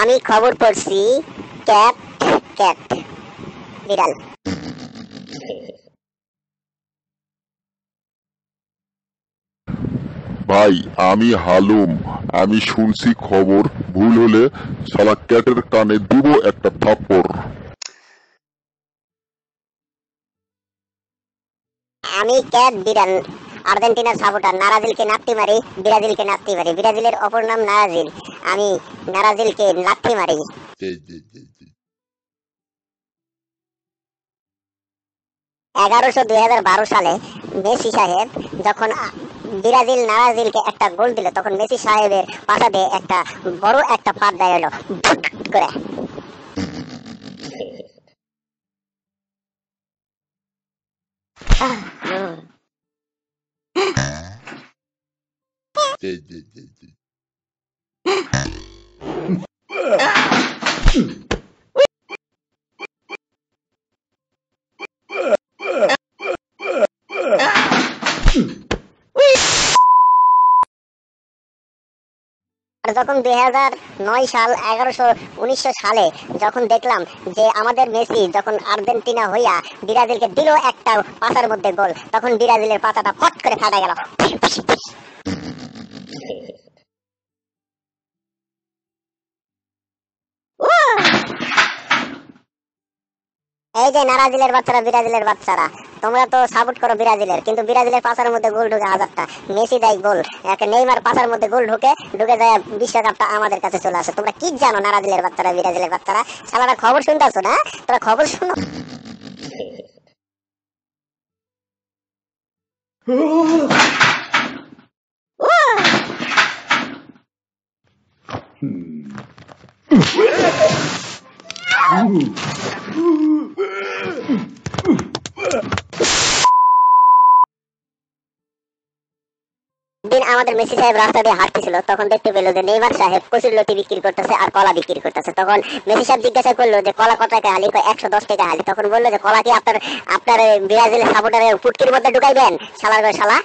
আমি খবর পড়ছি ক্যাট ক্যাট বিড়াল। ভাই আমি হালুম। আমি শুনছি খবর। ভুল হলে শালা ক্যাটের কানে দিব একটা থাপ্পড়। আমি ক্যাট বিড়াল। আর্জেন্টিনার সাপোর্টার। নারাজিলকে নাপতি মারি ব্রাজিলকে নাপতি মারি। ব্রাজিলের অপর নাম নারাজিল। আমি নারাজিলকে লাথি মারি। এগারোশো দুই হাজার বারো সালে মেসি সাহেব যখন ব্রাজিল নারাজিলকে একটা গোল দিল তখন মেসি সাহেবের পাশা দিয়ে একটা বড় একটা পাত দেয় এলো করে। আর যখন দুই নয় সাল, এগারোশো উনিশশো সালে যখন দেখলাম যে আমাদের মেসি যখন আর্জেন্টিনা হইয়া ব্রাজিলকে দিল একটা পাতার মধ্যে গোল, তখন ব্রাজিলের পাতাটা ফট করে ফাটা গেল। এই যে নারাজিলের বাচ্চারা, ব্রাজিলের বাচ্চারা, তোমরা তো সাপোর্ট করো ব্রাজিলের, কিন্তু ব্রাজিলের পাশার মধ্যে গোল ঢুকে হাজারটা। মেসি দেয় গোল নেইমার পাশার মধ্যে গোল ঢুকে ঢুকে যায় বিশ্বকাপটা আমাদের কাছে চলে আসে। তোমরা কি জানো নারাজিলের বাচ্চারা, ব্রাজিলের বাচ্চারা? সালারা খবর শুনতে আসো না? তোরা খবর শুনো। দিন আমাদের মেসি সাহেব রাস্তা দিয়ে হাঁটতেছিল, তখন দেখতে পেল যে নেইমার সাহেব কচুর লতি বিক্রি করতেছে আর কলা বিক্রি করতেছে। তখন মেসি সাহেব জিজ্ঞাসা করল যে, কলা কত টাকা হালি? একশো দশ টাকা হালি। তখন বলল যে, কলা কি আপনার আপনার ব্রাজিলের সাপোর্টারের পুটকির মধ্যে ঢুকাইবেন? শালার শালা?